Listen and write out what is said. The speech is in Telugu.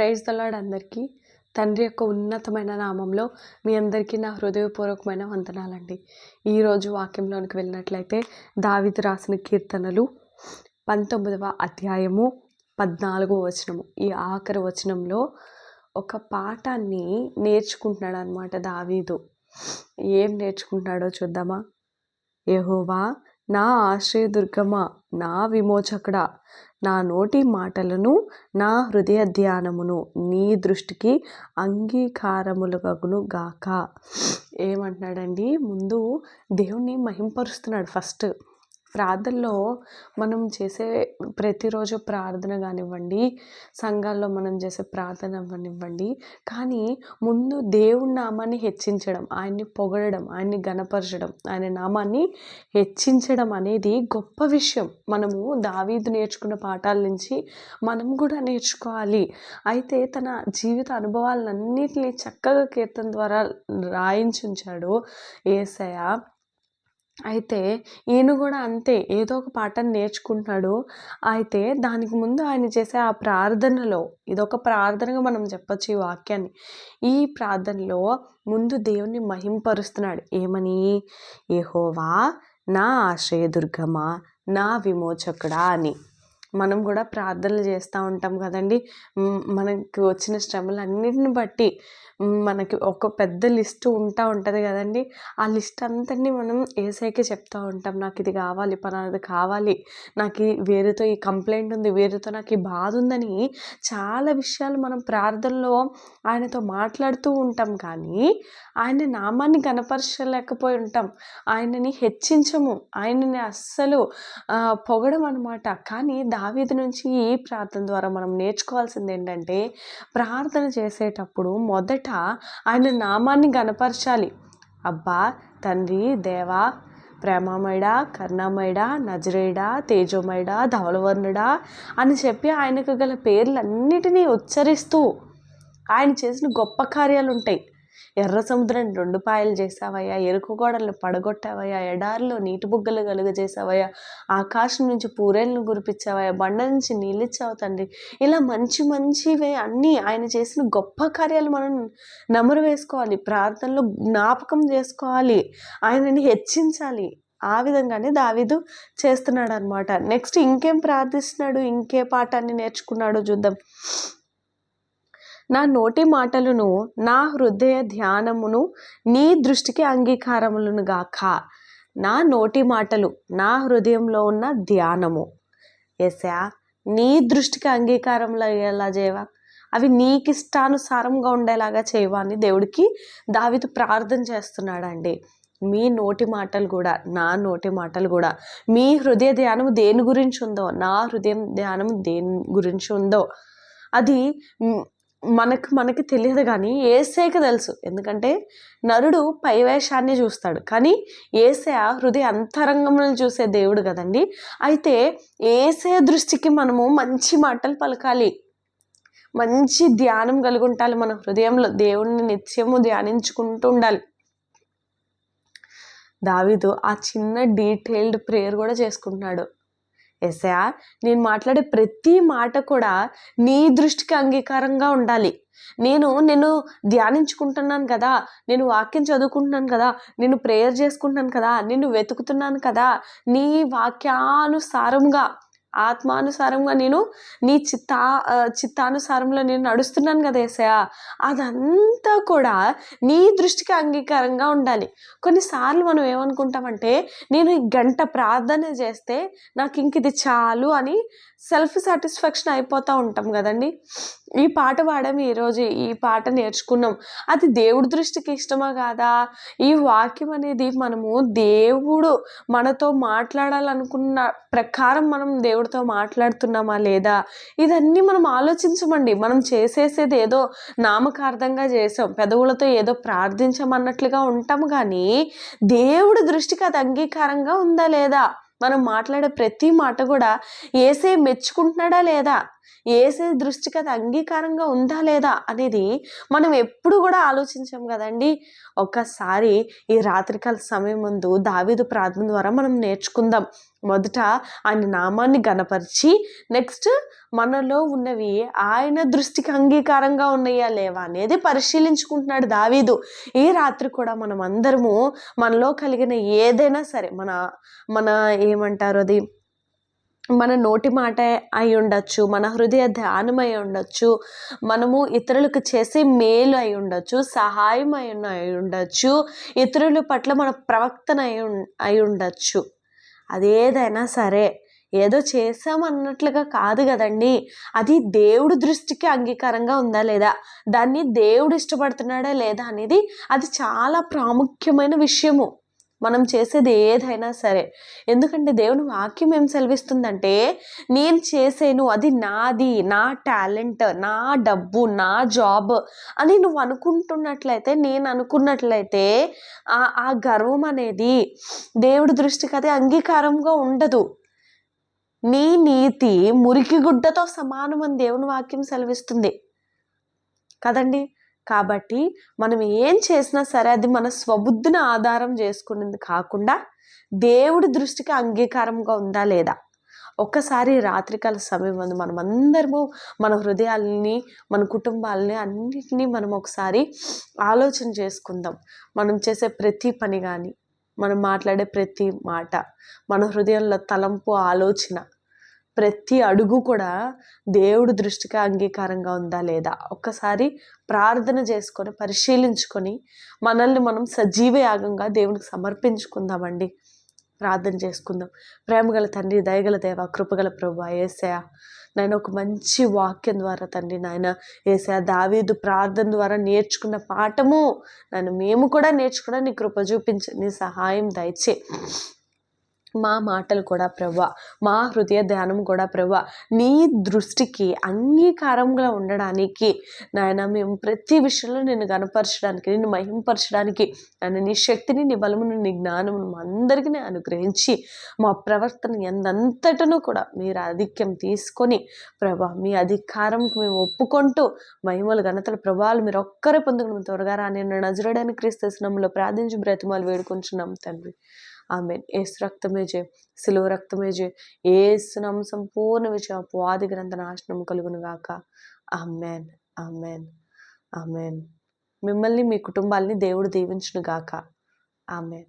ప్రైజ్ తలాడ్ అందరికీ. తండ్రి యొక్క ఉన్నతమైన నామంలో మీ అందరికీ నా హృదయపూర్వకమైన వందనాలండి. ఈరోజు వాక్యంలోనికి వెళ్ళినట్లయితే దావిది రాసిన కీర్తనలు పంతొమ్మిదవ అధ్యాయము పద్నాలుగో వచనము. ఈ ఆఖరి వచనంలో ఒక పాఠాన్ని నేర్చుకుంటున్నాడు అనమాట దావీదు. ఏం నేర్చుకుంటున్నాడో చూద్దామా? యహోవా నా ఆశ్రయదుర్గమ నా విమోచకుడ నా నోటి మాటలను నా హృదయ ధ్యానమును నీ దృష్టికి అంగీకారములగను గాక. ఏమంటున్నాడండి? ముందు దేవుణ్ణి మహింపరుస్తున్నాడు ఫస్ట్. ప్రార్థనలో మనం చేసే ప్రతిరోజు ప్రార్థన కానివ్వండి సంఘాల్లో మనం చేసే ప్రార్థన కానివ్వండి కానీ ముందు దేవుడి నామాన్ని హెచ్చించడం ఆయన్ని పొగడడం ఆయన్ని గణపరచడం ఆయన నామాన్ని హెచ్చించడం అనేది గొప్ప విషయం. మనము దావీదు నేర్చుకున్న పాఠాల నుంచి మనం కూడా నేర్చుకోవాలి. అయితే తన జీవిత అనుభవాలన్నింటినీ చక్కగా కీర్తన ద్వారా రాయించుంచాడు ఏసయ అయితే ఈయన కూడా అంతే ఏదో ఒక పాఠాన్ని నేర్చుకుంటున్నాడు. అయితే దానికి ముందు ఆయన చేసే ఆ ప్రార్థనలో ఇదొక ప్రార్థనగా మనం చెప్పొచ్చు ఈ వాక్యాన్ని. ఈ ప్రార్థనలో ముందు దేవుణ్ణి మహింపరుస్తున్నాడు. ఏమని? ఏహోవా నా ఆశ్రయదుర్గమా నా విమోచకుడా అని. మనం కూడా ప్రార్థనలు చేస్తూ ఉంటాం కదండి. మనకు వచ్చిన శ్రమలు అన్నిటిని బట్టి మనకి ఒక పెద్ద లిస్ట్ ఉంటా ఉంటుంది కదండి. ఆ లిస్ట్ అంతటిని మనం ఏసైకే చెప్తూ ఉంటాం. నాకు ఇది కావాలి పలానాది కావాలి నాకు వేరేతో ఈ కంప్లైంట్ ఉంది వేరేతో నాకు ఈ బాధ ఉందని చాలా విషయాలు మనం ప్రార్థనలో ఆయనతో మాట్లాడుతూ ఉంటాం కానీ ఆయన నామాన్ని గనపరచలేకపోయి ఉంటాం. ఆయనని హెచ్చించము ఆయనని అస్సలు పొగడం అనమాట కానీ దావీది నుంచి ఈ ప్రార్థన ద్వారా మనం నేర్చుకోవాల్సింది ఏంటంటే ప్రార్థన చేసేటప్పుడు మొదట ఆయన నామాన్ని గనపరచాలి అబ్బా తండ్రి దేవా ప్రేమమయుడా కరుణామయుడా నజరేడా తేజోమయుడా ధవలవర్ణుడా అని చెప్పి ఆయనకు గల పేర్లన్నిటినీ ఉచ్చరిస్తూ ఆయన చేసిన గొప్ప కార్యాలు ఉంటాయి ఎర్ర సముద్రం రెండు పాయలు చేసావయ్యా ఎరుకు గోడలు పడగొట్టావయ్యా ఎడారిలో నీటి బుగ్గలు కలుగజేసావయ్యా ఆకాశం నుంచి పూరేళ్ళను కురిపించావయ్యా బండ నుంచి నీళ్ళిచ్చావు తండ్రి. ఇలా మంచి మంచివే అన్నీ ఆయన చేసిన గొప్ప కార్యాలు మనం నమరు వేసుకోవాలి ప్రార్థనలో జ్ఞాపకం చేసుకోవాలి ఆయనని హెచ్చించాలి. ఆ విధంగానే దావీదు చేస్తున్నాడు అనమాట నెక్స్ట్ ఇంకేం ప్రార్థిస్తున్నాడు ఇంకే పాఠాన్ని నేర్చుకున్నాడో చూద్దాం. నా నోటి మాటలను నా హృదయ ధ్యానమును నీ దృష్టికి అంగీకారములను గాక. నా నోటి మాటలు నా హృదయంలో ఉన్న ధ్యానము. ఎస్యా నీ దృష్టికి అంగీకారంలో అయ్యేలా చేయవా? అవి నీకు ఇష్టానుసారంగా ఉండేలాగా చేయవా అని దేవుడికి దావితో ప్రార్థన చేస్తున్నాడండి. మీ నోటి మాటలు కూడా నా నోటి మాటలు కూడా మీ హృదయ ధ్యానం దేని గురించి ఉందో నా హృదయం ధ్యానం దేని గురించి ఉందో అది మనకు మనకి తెలియదు కానీ ఏసేకి తెలుసు. ఎందుకంటే నరుడు పైవేషాన్ని చూస్తాడు. కానీ ఏసే హృదయ అంతరంగంలో చూసే దేవుడు కదండి. అయితే ఏసే దృష్టికి మనము మంచి మాటలు పలకాలి. మంచి ధ్యానం కలిగి ఉండాలి మన హృదయంలో. దేవుణ్ణి నిత్యము ధ్యానించుకుంటూ ఉండాలి. దావిదు ఆ చిన్న డీటెయిల్డ్ ప్రేయర్ కూడా చేసుకుంటున్నాడు. ఎసా నేను మాట్లాడే ప్రతి మాట కూడా నీ దృష్టికి అంగీకారంగా ఉండాలి. నేను నేను ధ్యానించుకుంటున్నాను కదా నేను వాక్యం చదువుకుంటున్నాను కదా నేను ప్రేయర్ చేసుకుంటున్నాను కదా నిన్ను వెతుకుతున్నాను కదా నీ వాక్యానుసారంగా ఆత్మానుసారంగా నేను నీ చిత్తా చిత్తానుసారంలో నేను నడుస్తున్నాను కదా ఏసయా అదంతా కూడా నీ దృష్టికి అంగీకారంగా ఉండాలి. కొన్నిసార్లు మనం ఏమనుకుంటామంటే నేను ఈ గంట ప్రార్థన చేస్తే నాకు ఇంక ఇది చాలు అని సెల్ఫ్ సాటిస్ఫాక్షన్ అయిపోతూ ఉంటాం కదండి. ఈ పాట పాడాం ఈరోజు ఈ పాట నేర్చుకున్నాం. అది దేవుడి దృష్టికి ఇష్టమా కాదా? ఈ వాక్యం అనేది మనము దేవుడు మనతో మాట్లాడాలనుకున్న ప్రకారం మనం దేవుడితో మాట్లాడుతున్నామా లేదా? ఇదన్నీ మనం ఆలోచించమండి. మనం చేసేసేది ఏదో నామకార్థంగా చేసాం పెదవులతో ఏదో ప్రార్థించమన్నట్లుగా ఉంటాం కానీ దేవుడి దృష్టికి అది అంగీకారంగా ఉందా లేదా? మనం మాట్లాడే ప్రతి మాట కూడా ఏసే మెచ్చుకుంటున్నాడా లేదా? ఏసే దృష్టికి అది అంగీకారంగా ఉందా లేదా అనేది మనం ఎప్పుడు కూడా ఆలోచించాం కదండి. ఒక్కసారి ఈ రాత్రికాల సమయం ముందు దావీదు ప్రార్థన ద్వారా మనం నేర్చుకుందాం. మొదట ఆయన నామాన్ని గనపరిచి నెక్స్ట్ మనలో ఉన్నవి ఆయన దృష్టికి అంగీకారంగా ఉన్నాయా లేవా అనేది పరిశీలించుకుంటున్నాడు దావీదు. ఈ రాత్రి కూడా మనం అందరము మనలో కలిగిన ఏదైనా సరే మన మన ఏమంటారు అది? మన నోటి మాట అయి ఉండొచ్చు మన హృదయ ధ్యానం అయి ఉండొచ్చు మనము ఇతరులకు చేసే మేలు అయి ఉండొచ్చు సహాయం అయి అయి ఉండొచ్చు ఇతరుల పట్ల మన ప్రవక్తన అయి అయి ఉండొచ్చు. అదేదైనా సరే ఏదో చేసామన్నట్లుగా కాదు కదండి. అది దేవుడు దృష్టికి అంగీకారంగా ఉందా లేదా? దాన్ని దేవుడు ఇష్టపడుతున్నాడా లేదా అనేది అది చాలా ప్రాముఖ్యమైన విషయము. మనం చేసేది ఏదైనా సరే. ఎందుకంటే దేవుని వాక్యం ఏం సెలవిస్తుందంటే నేను చేసేను అది నాది నా టాలెంట్ నా డబ్బు నా జాబ్ అని నువ్వు అనుకుంటున్నట్లయితే నేను అనుకున్నట్లయితే ఆ ఆ గర్వం అనేది దేవుడి దృష్టికి అది అంగీకారంగా ఉండదు. నీ నీతి మురికి గుడ్డతో సమానం దేవుని వాక్యం సెలవిస్తుంది. కదండి? కాబట్టి మనం ఏం చేసినా సరే అది మన స్వబుద్ధిని ఆధారం చేసుకున్నది కాకుండా దేవుడి దృష్టికి అంగీకారంగా ఉందా లేదా? ఒక్కసారి రాత్రికాల సమయం ఉంది మనం అందరము మన హృదయాలని మన కుటుంబాలని అన్నిటినీ మనం ఒకసారి ఆలోచన చేసుకుందాం. మనం చేసే ప్రతి పని కానీ మనం మాట్లాడే ప్రతి మాట మన హృదయంలో తలంపు ఆలోచన ప్రతి అడుగు కూడా దేవుడి దృష్టికి అంగీకారంగా ఉందా లేదా? ఒక్కసారి ప్రార్థన చేసుకొని పరిశీలించుకొని మనల్ని మనం సజీవ యాగంగా దేవునికి సమర్పించుకుందామండి. ప్రార్థన చేసుకుందాం. ప్రేమగల తండ్రి దయగల దేవ కృపగల ప్రభు ఏసయ నేను ఒక మంచి వాక్యం ద్వారా తండ్రి నాయన ఏసయ దావీదు ప్రార్థన ద్వారా నేర్చుకున్న పాఠము నన్ను మేము కూడా నేర్చుకున్నా నీ కృప చూపించి నీ సహాయం దయచే. మా మాటలు కూడా ప్రభా మా హృదయ ధ్యానం కూడా ప్రభా నీ దృష్టికి అంగీకారంగా ఉండడానికి నాయన మేము ప్రతి విషయంలో నిన్ను గనపరచడానికి నిన్ను మహింపరచడానికి ఆయన నీ శక్తిని నీ బలమును నీ జ్ఞానమును అందరికీ అనుగ్రహించి మా ప్రవర్తన ఎంతంతటను కూడా మీరు ఆధిక్యం తీసుకొని ప్రభా మీ అధికారంకు మేము ఒప్పుకుంటూ మహిమలు ఘనతల ప్రభావాలు మీరు ఒక్కరే పొందుకుని త్వరగా రాని నజరడానికి క్రీస్తునంలో ప్రార్థించి బ్రతిమాలు వేడుకుంటున్నాం తండ్రి. ఆమెన్. ఏసు రక్తమే జయ సిలువ రక్తమే జయ. ఏసునం సంపూర్ణ విజయం అపవాది గ్రంథ నాశనం కలుగును గాక. Amen amen amen. మిమ్మల్ని మీ కుటుంబాల్ని దేవుడు దీవించును గాక. ఆమెన్.